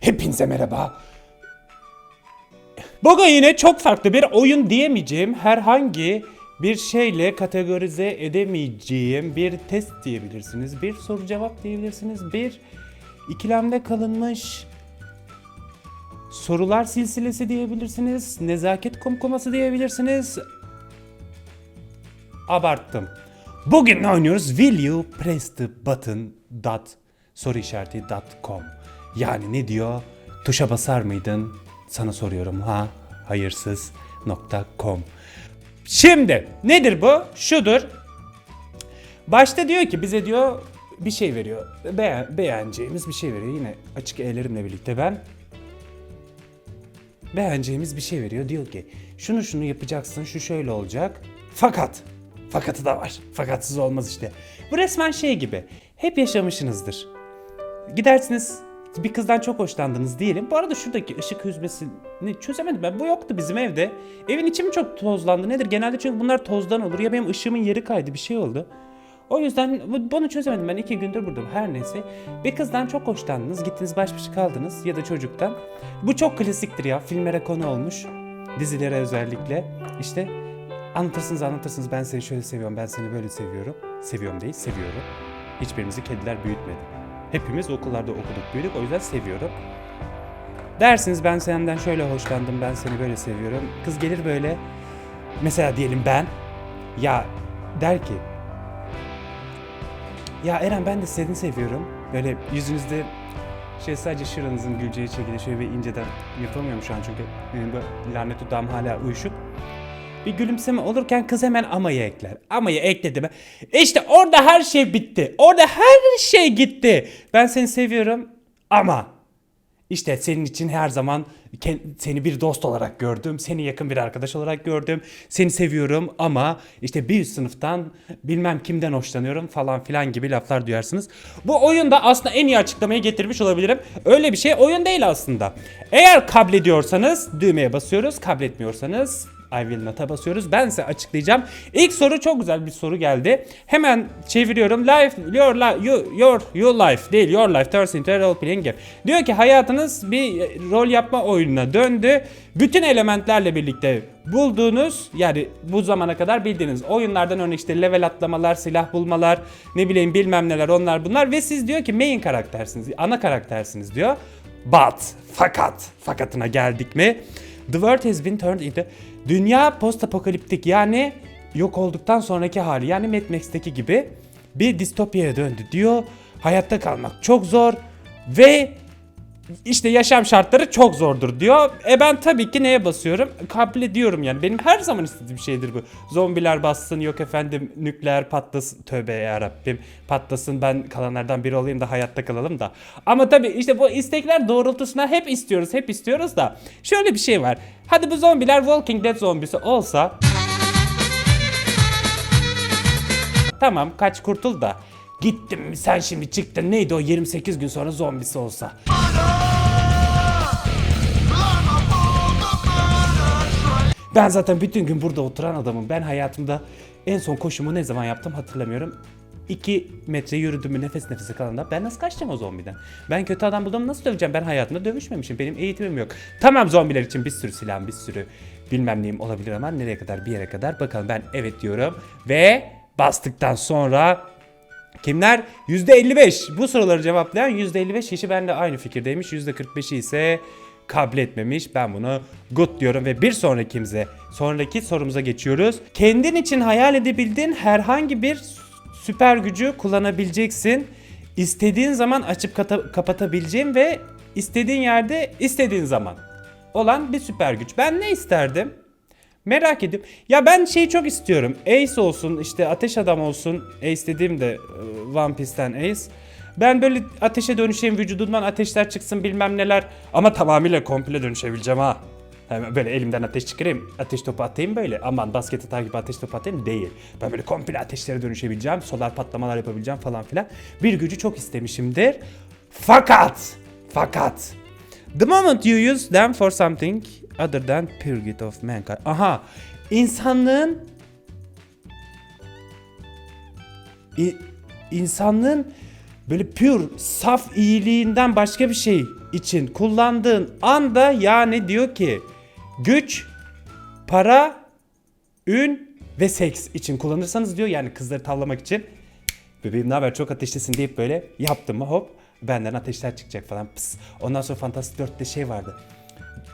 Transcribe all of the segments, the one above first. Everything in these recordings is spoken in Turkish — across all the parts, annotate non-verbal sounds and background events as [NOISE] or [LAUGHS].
Hepinize merhaba. Bugün yine çok farklı bir oyun diyemeyeceğim herhangi bir şeyle kategorize edemeyeceğim bir test diyebilirsiniz. Bir soru cevap diyebilirsiniz. Bir ikilemde kalınmış sorular silsilesi diyebilirsiniz. Nezaket kumkuması diyebilirsiniz. Abarttım. Bugün ne oynuyoruz? Will you press the button dot soru işareti dot com. Yani ne diyor? Tuşa basar mıydın? Sana soruyorum ha hayırsız nokta com. Şimdi nedir bu? Şudur. Başta diyor ki bize diyor bir şey veriyor. Beğen, beğeneceğimiz bir şey veriyor. Yine açık E'lerimle birlikte ben beğeneceğimiz bir şey veriyor. Diyor ki şunu şunu yapacaksın, şu şöyle olacak. Fakat, fakatı da var. Fakatsız olmaz işte. Bu resmen şey gibi. Hep yaşamışsınızdır. Gidersiniz bir kızdan çok hoşlandınız diyelim. Bu arada şuradaki ışık hüzmesini çözemedim ben. Bu yoktu bizim evde. Evin içi mi çok tozlandı nedir? Genelde çünkü bunlar tozdan olur. Ya benim ışığımın yeri kaydı bir şey oldu. O yüzden bu- bunu çözemedim ben iki gündür buradayım her neyse. Bir kızdan çok hoşlandınız gittiniz baş başa kaldınız ya da çocuktan. Bu çok klasiktir ya filmlere konu olmuş. Dizilere özellikle. İşte anlatırsınız anlatırsınız ben seni şöyle seviyorum ben seni böyle seviyorum. Seviyorum değil seviyorum. Hiçbirimizi kediler büyütmedi. Hepimiz okullarda okuduk büyüdük o yüzden seviyorum. Dersiniz ben senden şöyle hoşlandım ben seni böyle seviyorum. Kız gelir böyle mesela diyelim ben ya der ki ya Eren ben de seni seviyorum. Böyle yüzünüzde şey sadece şuranızın güleceği şekilde şöyle bir inceden yapamıyorum şu an çünkü benim bu lanet dudağım hala uyuşuk. Bir gülümseme olurken kız hemen amayı ekler. Amayı ekledi mi? İşte orada her şey bitti. Orada her şey gitti. Ben seni seviyorum ama işte senin için her zaman seni bir dost olarak gördüm, seni yakın bir arkadaş olarak gördüm, seni seviyorum ama işte bir sınıftan bilmem kimden hoşlanıyorum falan filan gibi laflar duyarsınız. Bu oyunda aslında en iyi açıklamayı getirmiş olabilirim. Öyle bir şey oyun değil aslında. Eğer kabul ediyorsanız düğmeye basıyoruz, kabul etmiyorsanız I will not'a basıyoruz. Ben size açıklayacağım. İlk soru çok güzel bir soru geldi. Hemen çeviriyorum. Life, your you, your, your life değil, your life turns into a role playing game. Diyor ki hayatınız bir e, rol yapma oyununa döndü. Bütün elementlerle birlikte bulduğunuz yani bu zamana kadar bildiğiniz oyunlardan örnek işte level atlamalar, silah bulmalar, ne bileyim bilmem neler onlar bunlar ve siz diyor ki main karaktersiniz, ana karaktersiniz diyor. But, fakat, fakatına geldik mi? The world has been turned into... Dünya post apokaliptik yani yok olduktan sonraki hali yani Mad Max'teki gibi bir distopyaya döndü diyor. Hayatta kalmak çok zor ve işte yaşam şartları çok zordur diyor. E ben tabii ki neye basıyorum? Kabul ediyorum yani. Benim her zaman istediğim şeydir bu. Zombiler bassın yok efendim nükleer patlasın. Tövbe yarabbim patlasın ben kalanlardan biri olayım da hayatta kalalım da. Ama tabii işte bu istekler doğrultusuna hep istiyoruz hep istiyoruz da. Şöyle bir şey var. Hadi bu zombiler Walking Dead zombisi olsa Tamam kaç kurtul da. Gittim sen şimdi çıktın neydi o 28 gün sonra zombisi olsa. Ben zaten bütün gün burada oturan adamım. Ben hayatımda en son koşumu ne zaman yaptım hatırlamıyorum. 2 metre yürüdüğümü nefes nefese kalanda ben nasıl kaçacağım o zombiden? Ben kötü adam buldum nasıl döveceğim? Ben hayatımda dövüşmemişim. Benim eğitimim yok. Tamam zombiler için bir sürü silahım bir sürü bilmem neyim olabilir ama nereye kadar bir yere kadar bakalım ben evet diyorum. Ve bastıktan sonra Kimler? %55. Bu soruları cevaplayan %55 kişi benimle aynı fikirdeymiş. %45'i ise kabul etmemiş. Ben bunu good diyorum ve bir sonrakimize, sonraki sorumuza geçiyoruz. Kendin için hayal edebildiğin herhangi bir süper gücü kullanabileceksin. İstediğin zaman açıp kapatabileceğin ve istediğin yerde istediğin zaman olan bir süper güç. Ben ne isterdim? Merak ediyorum. Ya ben şeyi çok istiyorum. Ace olsun, işte ateş adam olsun. Ace dediğim de e, One Piece'ten Ace. Ben böyle ateşe dönüşeyim, vücudumdan ateşler çıksın bilmem neler. Ama tamamıyla komple dönüşebileceğim ha. Hemen böyle elimden ateş çıkarayım, ateş topu atayım böyle. Aman basket atar gibi ateş topu atayım değil. Ben böyle komple ateşlere dönüşebileceğim, solar patlamalar yapabileceğim falan filan. Bir gücü çok istemişimdir. Fakat, fakat The moment you use them for something other than pursuit of mankind. Aha. insanlığın insanlığın böyle pure, saf iyiliğinden başka bir şey için kullandığın anda yani diyor ki güç, para, ün ve seks için kullanırsanız diyor yani kızları tavlamak için bebeğim ne haber çok ateşlisin deyip böyle yaptım mı hop benden ateşler çıkacak falan pıs. Ondan sonra Fantastic 4'te şey vardı.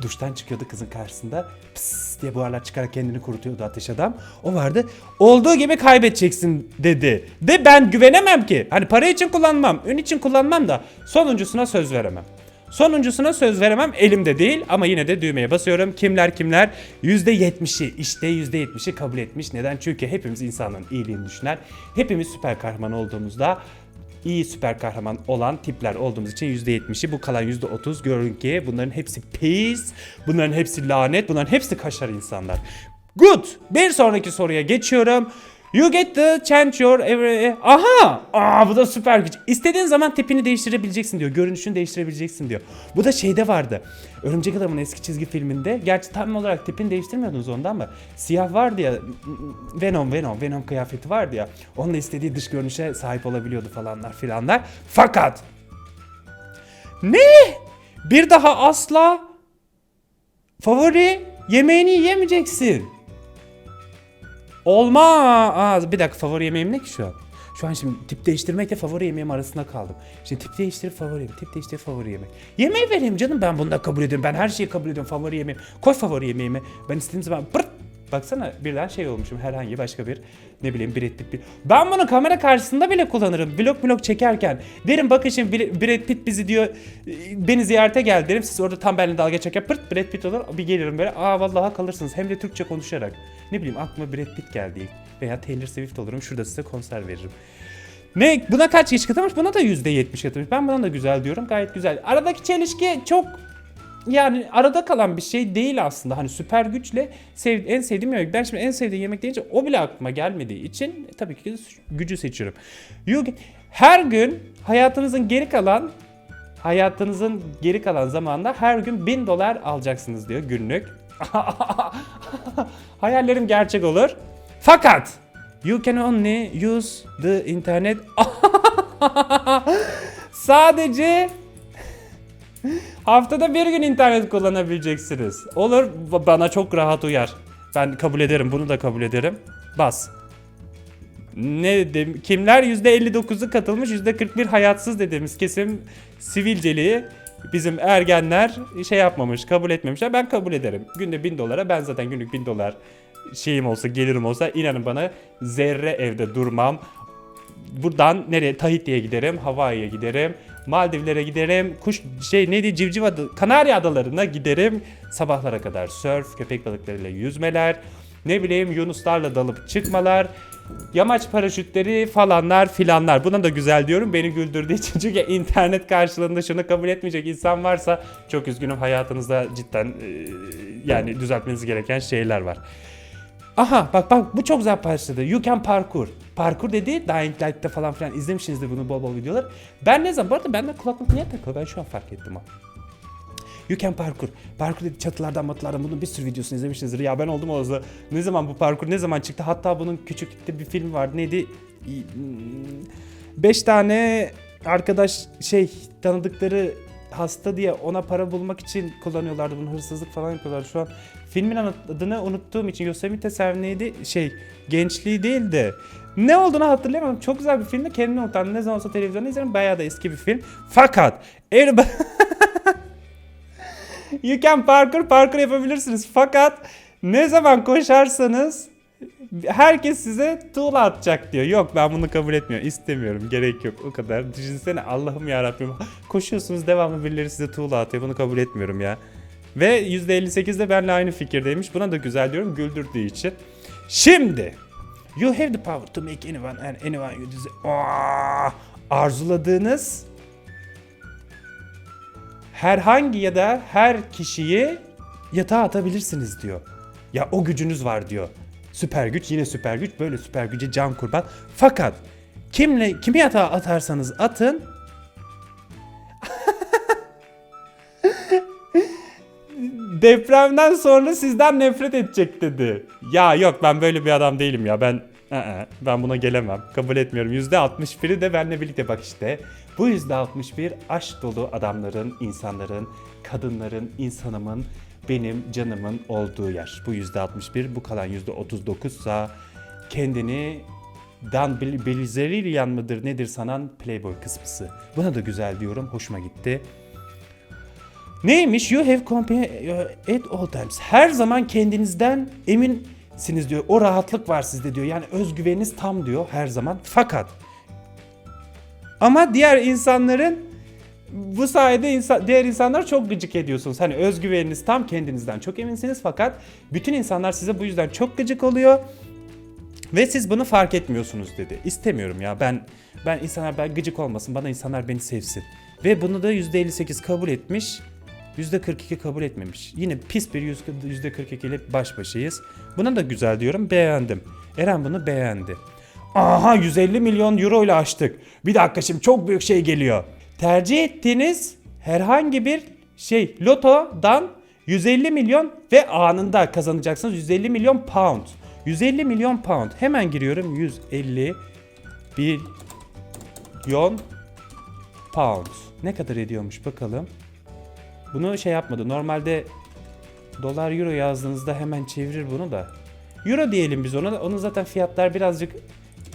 Duştan çıkıyordu kızın karşısında pıs diye buharlar çıkarak kendini kurutuyordu ateş adam. O vardı. Olduğu gibi kaybedeceksin dedi. De ben güvenemem ki. Hani para için kullanmam, ün için kullanmam da sonuncusuna söz veremem. Sonuncusuna söz veremem elimde değil ama yine de düğmeye basıyorum. Kimler kimler? %70'i işte %70'i kabul etmiş. Neden? Çünkü hepimiz insanın iyiliğini düşünen, hepimiz süper kahraman olduğumuzda iyi süper kahraman olan tipler olduğumuz için %70'i bu kalan %30 görün ki bunların hepsi pis, bunların hepsi lanet, bunların hepsi kaşar insanlar. Good. Bir sonraki soruya geçiyorum. You get the change your every... Aha! Aa bu da süper güç. İstediğin zaman tipini değiştirebileceksin diyor. Görünüşünü değiştirebileceksin diyor. Bu da şeyde vardı. Örümcek Adam'ın eski çizgi filminde. Gerçi tam olarak tipini değiştirmiyordunuz ondan ama siyah vardı ya. Venom, Venom, Venom kıyafeti vardı ya. Onunla istediği dış görünüşe sahip olabiliyordu falanlar filanlar. Fakat ne? Bir daha asla favori yemeğini yiyemeyeceksin. Olmaz. Bir dakika favori yemeğim ne ki şu an? Şu an şimdi tip değiştirmekle favori yemeğim arasında kaldım. Şimdi tip değiştirip favori yemek, tip değiştirip favori yemek. Yemeği vereyim canım ben bunu da kabul ediyorum. Ben her şeyi kabul ediyorum favori yemeğim. Koy favori yemeğimi. Ben istediğim zaman pırt Baksana birden şey olmuşum herhangi başka bir ne bileyim Brad Pitt bir. Ben bunu kamera karşısında bile kullanırım. Vlog vlog çekerken. Derim bakın şimdi Br- Brad Pitt bizi diyor beni ziyarete gel derim. Siz orada tam benimle dalga geçerken pırt Brad Pitt olur. Bir gelirim böyle aa vallahi kalırsınız. Hem de Türkçe konuşarak. Ne bileyim aklıma Brad Pitt geldi. Veya Taylor Swift olurum. Şurada size konser veririm. Ne? Buna kaç kişi katılmış? Buna da %70 katılmış. Ben buna da güzel diyorum. Gayet güzel. Aradaki çelişki çok yani arada kalan bir şey değil aslında. Hani süper güçle sev, en sevdiğim yemek. Ben şimdi en sevdiğim yemek deyince o bile aklıma gelmediği için tabii ki gücü seçiyorum. Her gün hayatınızın geri kalan hayatınızın geri kalan zamanında her gün 1000 dolar alacaksınız diyor günlük. [LAUGHS] Hayallerim gerçek olur. Fakat you can only use the internet [LAUGHS] sadece Haftada bir gün internet kullanabileceksiniz. Olur bana çok rahat uyar. Ben kabul ederim bunu da kabul ederim. Bas. Ne dedim? Kimler %59'u katılmış %41 hayatsız dediğimiz kesim sivilceliği bizim ergenler şey yapmamış kabul etmemişler. Ben kabul ederim. Günde 1000 dolara ben zaten günlük 1000 dolar şeyim olsa gelirim olsa inanın bana zerre evde durmam. Buradan nereye? Tahiti'ye giderim, Hawaii'ye giderim, Maldivlere giderim, kuş şey neydi civciv adı, Kanarya adalarına giderim. Sabahlara kadar surf, köpek balıklarıyla yüzmeler, ne bileyim yunuslarla dalıp çıkmalar, yamaç paraşütleri falanlar filanlar. Buna da güzel diyorum beni güldürdüğü için. [LAUGHS] Çünkü internet karşılığında şunu kabul etmeyecek insan varsa çok üzgünüm hayatınızda cidden yani düzeltmeniz gereken şeyler var. Aha bak bak bu çok güzel başladı. You can parkour. Parkur dedi Dying Light'ta falan filan izlemişsinizdir bunu bol bol videolar. Ben ne zaman bu arada bende kulaklık niye takılı ben şu an fark ettim ha. You can parkur. Parkur dedi çatılardan matlardan bunun bir sürü videosunu izlemişsinizdir. Ya ben oldum o Ne zaman bu parkur ne zaman çıktı? Hatta bunun küçüklükte bir film vardı. Neydi? 5 tane arkadaş şey tanıdıkları hasta diye ona para bulmak için kullanıyorlardı bunu hırsızlık falan yapıyorlar. Şu an filmin adını unuttuğum için Yosemite Sam neydi? Şey gençliği değil de ne olduğunu hatırlayamadım. Çok güzel bir filmdi. Kendimi unutan ne zaman olsa televizyonda izlerim. Bayağı da eski bir film. Fakat everybody... [LAUGHS] you can parkour, parkour yapabilirsiniz. Fakat ne zaman koşarsanız herkes size tuğla atacak diyor. Yok ben bunu kabul etmiyorum. İstemiyorum. Gerek yok. O kadar. Düşünsene Allah'ım ya Rabbim. Koşuyorsunuz devamlı birileri size tuğla atıyor. Bunu kabul etmiyorum ya. Ve %58 de benimle aynı fikirdeymiş. Buna da güzel diyorum güldürdüğü için. Şimdi You have the power to make anyone and anyone you desire. Aa, arzuladığınız herhangi ya da her kişiyi yatağa atabilirsiniz diyor. Ya o gücünüz var diyor. Süper güç yine süper güç böyle süper güce can kurban. Fakat kimle kimi yatağa atarsanız atın depremden sonra sizden nefret edecek dedi. Ya yok ben böyle bir adam değilim ya. Ben Aa, ben buna gelemem. Kabul etmiyorum. %61'i de benimle birlikte bak işte. Bu %61 aşk dolu adamların, insanların, kadınların, insanımın, benim canımın olduğu yer. Bu %61, bu kalan %39 ise kendini Dan Bil- Bilzerian mıdır nedir sanan Playboy kısmısı. Buna da güzel diyorum. Hoşuma gitti. Neymiş? You have company at all times. Her zaman kendinizden eminsiniz diyor. O rahatlık var sizde diyor. Yani özgüveniniz tam diyor her zaman. Fakat ama diğer insanların bu sayede insan, diğer insanlar çok gıcık ediyorsunuz. Hani özgüveniniz tam kendinizden çok eminsiniz fakat bütün insanlar size bu yüzden çok gıcık oluyor. Ve siz bunu fark etmiyorsunuz dedi. İstemiyorum ya ben ben insanlar ben gıcık olmasın bana insanlar beni sevsin. Ve bunu da %58 kabul etmiş. %42 kabul etmemiş. Yine pis bir %42 ile baş başayız. Buna da güzel diyorum beğendim. Eren bunu beğendi. Aha 150 milyon euro ile açtık. Bir dakika şimdi çok büyük şey geliyor. Tercih ettiğiniz herhangi bir şey lotodan 150 milyon ve anında kazanacaksınız 150 milyon pound. 150 milyon pound. Hemen giriyorum 150 milyon pound. Ne kadar ediyormuş bakalım. Bunu şey yapmadı. Normalde dolar euro yazdığınızda hemen çevirir bunu da. Euro diyelim biz ona. Onun zaten fiyatlar birazcık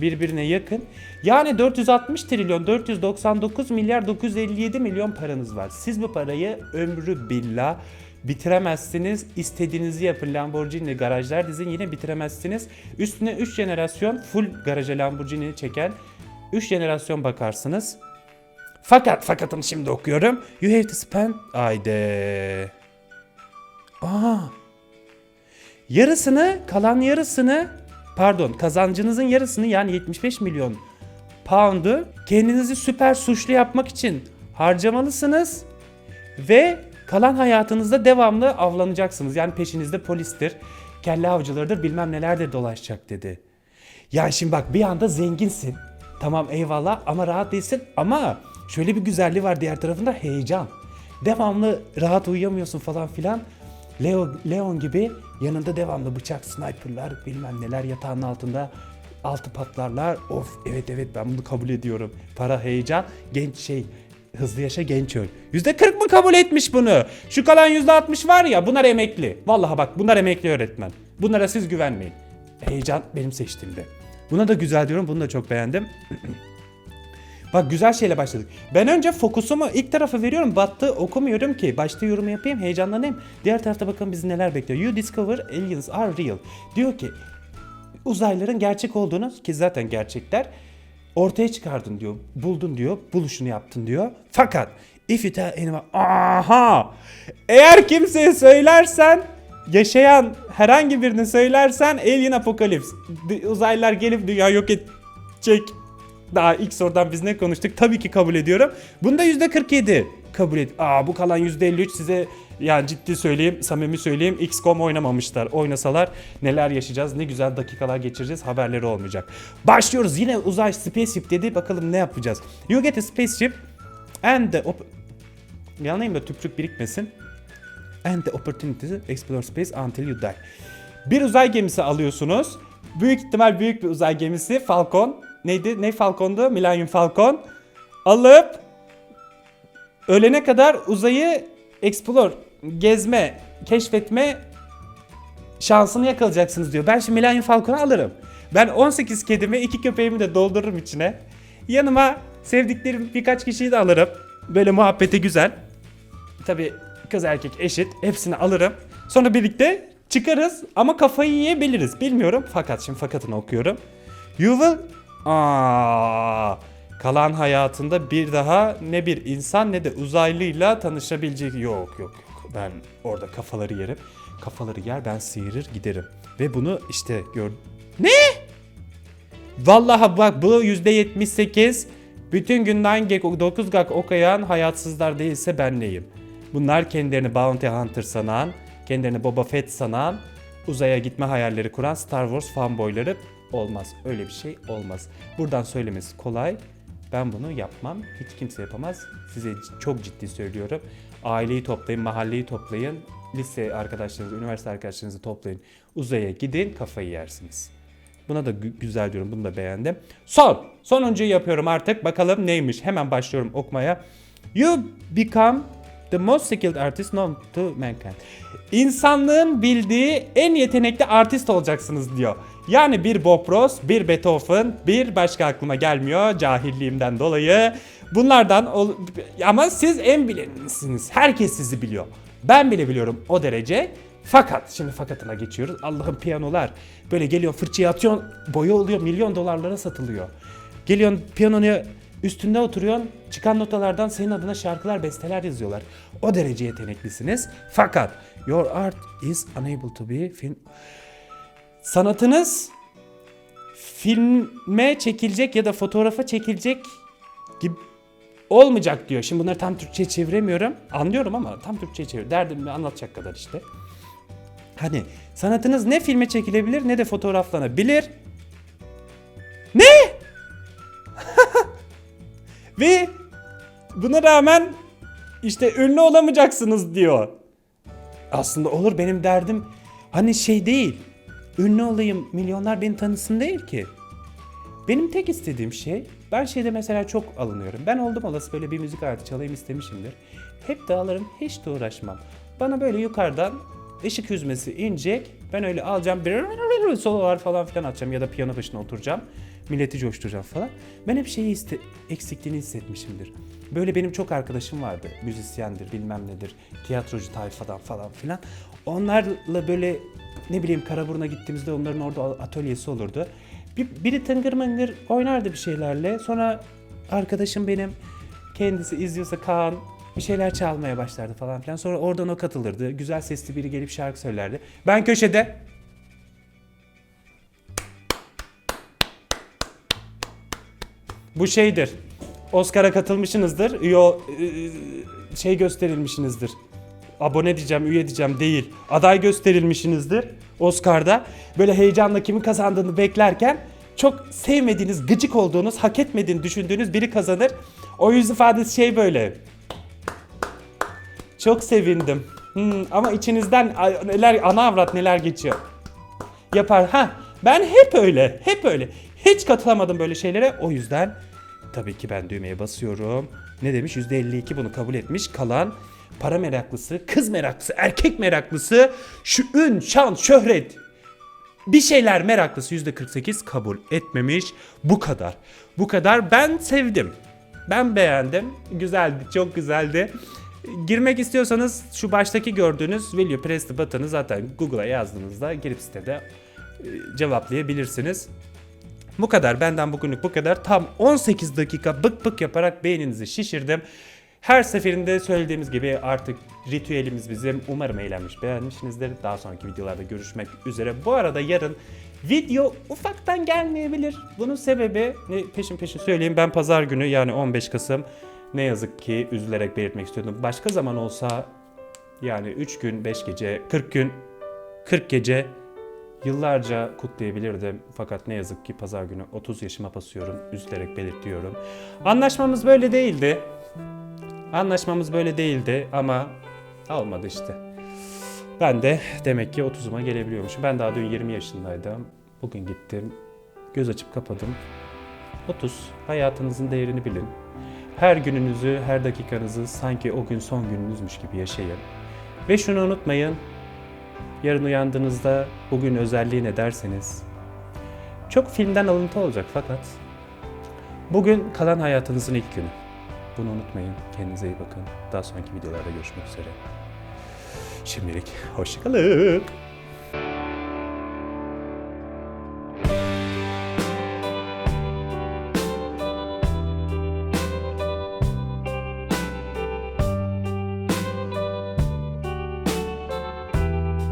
birbirine yakın. Yani 460 trilyon 499 milyar 957 milyon paranız var. Siz bu parayı ömrü billah bitiremezsiniz. İstediğinizi yapın. Lamborghini garajlar dizin yine bitiremezsiniz. Üstüne 3 jenerasyon full garaja Lamborghini çeken 3 jenerasyon bakarsınız. Fakat fakatını şimdi okuyorum. You have to spend... Ayde. Aa. Yarısını, kalan yarısını, pardon kazancınızın yarısını yani 75 milyon pound'u kendinizi süper suçlu yapmak için harcamalısınız ve kalan hayatınızda devamlı avlanacaksınız. Yani peşinizde polistir, kelle avcılarıdır bilmem nelerdir dolaşacak dedi. Yani şimdi bak bir anda zenginsin. Tamam eyvallah ama rahat değilsin ama şöyle bir güzelliği var diğer tarafında heyecan. Devamlı rahat uyuyamıyorsun falan filan. Leo, Leon gibi yanında devamlı bıçak, sniperlar bilmem neler yatağın altında altı patlarlar. Of evet evet ben bunu kabul ediyorum. Para, heyecan, genç şey hızlı yaşa genç öl. %40 mı kabul etmiş bunu? Şu kalan %60 var ya bunlar emekli. Vallahi bak bunlar emekli öğretmen. Bunlara siz güvenmeyin. Heyecan benim seçtiğimde. Buna da güzel diyorum. Bunu da çok beğendim. [CLEARS THROAT] Bak güzel şeyle başladık. Ben önce fokusumu ilk tarafa veriyorum. Battı okumuyorum ki. Başta yorum yapayım heyecanlanayım. Diğer tarafta bakın bizi neler bekliyor. You discover aliens are real. Diyor ki uzaylıların gerçek olduğunu ki zaten gerçekler ortaya çıkardın diyor. Buldun diyor. Buluşunu yaptın diyor. Fakat if you tell anyone aha eğer kimseye söylersen yaşayan herhangi birini söylersen alien apokalips uzaylılar gelip dünya yok edecek daha ilk sorudan biz ne konuştuk? Tabii ki kabul ediyorum. Bunda %47 kabul et. Aa bu kalan %53 size yani ciddi söyleyeyim, samimi söyleyeyim XCOM oynamamışlar. Oynasalar neler yaşayacağız, ne güzel dakikalar geçireceğiz haberleri olmayacak. Başlıyoruz yine uzay spaceship dedi. Bakalım ne yapacağız. You get a spaceship and the op- Yanayım da tüpçük birikmesin. And the opportunity to explore space until you die. Bir uzay gemisi alıyorsunuz. Büyük ihtimal büyük bir uzay gemisi Falcon. Neydi? Ne Falcon'du? Millennium Falcon. Alıp ölene kadar uzayı explore, gezme, keşfetme şansını yakalayacaksınız diyor. Ben şimdi Millennium Falcon'u alırım. Ben 18 kedimi, iki köpeğimi de doldururum içine. Yanıma sevdiklerim birkaç kişiyi de alırım. Böyle muhabbeti güzel. Tabi kız erkek eşit. Hepsini alırım. Sonra birlikte çıkarız ama kafayı yiyebiliriz. Bilmiyorum fakat şimdi fakatını okuyorum. You will Aa, kalan hayatında bir daha ne bir insan ne de uzaylıyla tanışabilecek yok yok yok. Ben orada kafaları yerim. Kafaları yer ben sıyırır giderim. Ve bunu işte gör... Ne? Vallahi bak bu %78 bütün günden 9 gak okayan hayatsızlar değilse ben neyim? Bunlar kendilerini Bounty Hunter sanan, kendilerini Boba Fett sanan, uzaya gitme hayalleri kuran Star Wars fanboyları olmaz. Öyle bir şey olmaz. Buradan söylemesi kolay. Ben bunu yapmam. Hiç kimse yapamaz. Size çok ciddi söylüyorum. Aileyi toplayın, mahalleyi toplayın. Lise arkadaşlarınızı, üniversite arkadaşlarınızı toplayın. Uzaya gidin, kafayı yersiniz. Buna da gü- güzel diyorum. Bunu da beğendim. Son. Sonuncuyu yapıyorum artık. Bakalım neymiş. Hemen başlıyorum okumaya. You become the most skilled artist known to mankind. İnsanlığın bildiği en yetenekli artist olacaksınız diyor. Yani bir Bob Ross, bir Beethoven, bir başka aklıma gelmiyor cahilliğimden dolayı. Bunlardan ama siz en bilenisiniz. Herkes sizi biliyor. Ben bile biliyorum o derece. Fakat şimdi fakatına geçiyoruz. Allah'ın piyanolar. Böyle geliyor fırçayı atıyorsun boya oluyor milyon dolarlara satılıyor. Geliyorsun piyanoya üstünde oturuyorsun çıkan notalardan senin adına şarkılar besteler yazıyorlar. O derece yeteneklisiniz. Fakat your art is unable to be film... Sanatınız filme çekilecek ya da fotoğrafa çekilecek gibi olmayacak diyor. Şimdi bunları tam Türkçe'ye çeviremiyorum. Anlıyorum ama tam Türkçe'ye çevir. Derdimi anlatacak kadar işte. Hani sanatınız ne filme çekilebilir ne de fotoğraflanabilir. Ve buna rağmen işte ünlü olamayacaksınız diyor. Aslında olur benim derdim hani şey değil. Ünlü olayım, milyonlar beni tanısın değil ki. Benim tek istediğim şey, ben şeyde mesela çok alınıyorum. Ben oldum olası böyle bir müzik aleti çalayım istemişimdir. Hep dağılırım, hiç de uğraşmam. Bana böyle yukarıdan ışık hüzmesi inecek. Ben öyle alacağım, bir sololar falan filan atacağım ya da piyano başına oturacağım. Milleti coşturacağım falan. Ben hep şeyi iste, eksikliğini hissetmişimdir. Böyle benim çok arkadaşım vardı. Müzisyendir, bilmem nedir, tiyatrocu tayfadan falan filan. Onlarla böyle ne bileyim Karaburun'a gittiğimizde onların orada atölyesi olurdu. Bir, biri tıngır mıngır oynardı bir şeylerle. Sonra arkadaşım benim kendisi izliyorsa Kaan bir şeyler çalmaya başlardı falan filan. Sonra oradan o katılırdı. Güzel sesli biri gelip şarkı söylerdi. Ben köşede bu şeydir. Oscar'a katılmışsınızdır. Yo e, şey gösterilmişsinizdir. Abone diyeceğim, üye diyeceğim değil. Aday gösterilmişsinizdir Oscar'da. Böyle heyecanla kimin kazandığını beklerken çok sevmediğiniz, gıcık olduğunuz, hak etmediğini düşündüğünüz biri kazanır. O yüz ifadesi şey böyle. Çok sevindim. Hmm, ama içinizden neler ana avrat neler geçiyor. Yapar. Ha ben hep öyle. Hep öyle. Hiç katılamadım böyle şeylere. O yüzden tabii ki ben düğmeye basıyorum. Ne demiş? %52 bunu kabul etmiş. Kalan para meraklısı, kız meraklısı, erkek meraklısı, şu ün, şan, şöhret, bir şeyler meraklısı %48 kabul etmemiş. Bu kadar. Bu kadar. Ben sevdim. Ben beğendim. Güzeldi. Çok güzeldi. Girmek istiyorsanız şu baştaki gördüğünüz you press the button'ı zaten Google'a yazdığınızda girip sitede e, cevaplayabilirsiniz. Bu kadar. Benden bugünlük bu kadar. Tam 18 dakika bık bık yaparak beyninizi şişirdim. Her seferinde söylediğimiz gibi artık ritüelimiz bizim. Umarım eğlenmiş, beğenmişsinizdir. Daha sonraki videolarda görüşmek üzere. Bu arada yarın video ufaktan gelmeyebilir. Bunun sebebi ne peşin peşin söyleyeyim. Ben pazar günü yani 15 Kasım ne yazık ki üzülerek belirtmek istiyordum. Başka zaman olsa yani 3 gün 5 gece 40 gün 40 gece Yıllarca kutlayabilirdim fakat ne yazık ki pazar günü 30 yaşıma basıyorum. Üzülerek belirtiyorum. Anlaşmamız böyle değildi. Anlaşmamız böyle değildi ama olmadı işte. Ben de demek ki 30'uma gelebiliyormuşum. Ben daha dün 20 yaşındaydım. Bugün gittim. Göz açıp kapadım. 30. Hayatınızın değerini bilin. Her gününüzü, her dakikanızı sanki o gün son gününüzmüş gibi yaşayın. Ve şunu unutmayın. Yarın uyandığınızda bugün özelliği ne derseniz çok filmden alıntı olacak fakat bugün kalan hayatınızın ilk günü. Bunu unutmayın. Kendinize iyi bakın. Daha sonraki videolarda görüşmek üzere. Şimdilik hoşçakalın.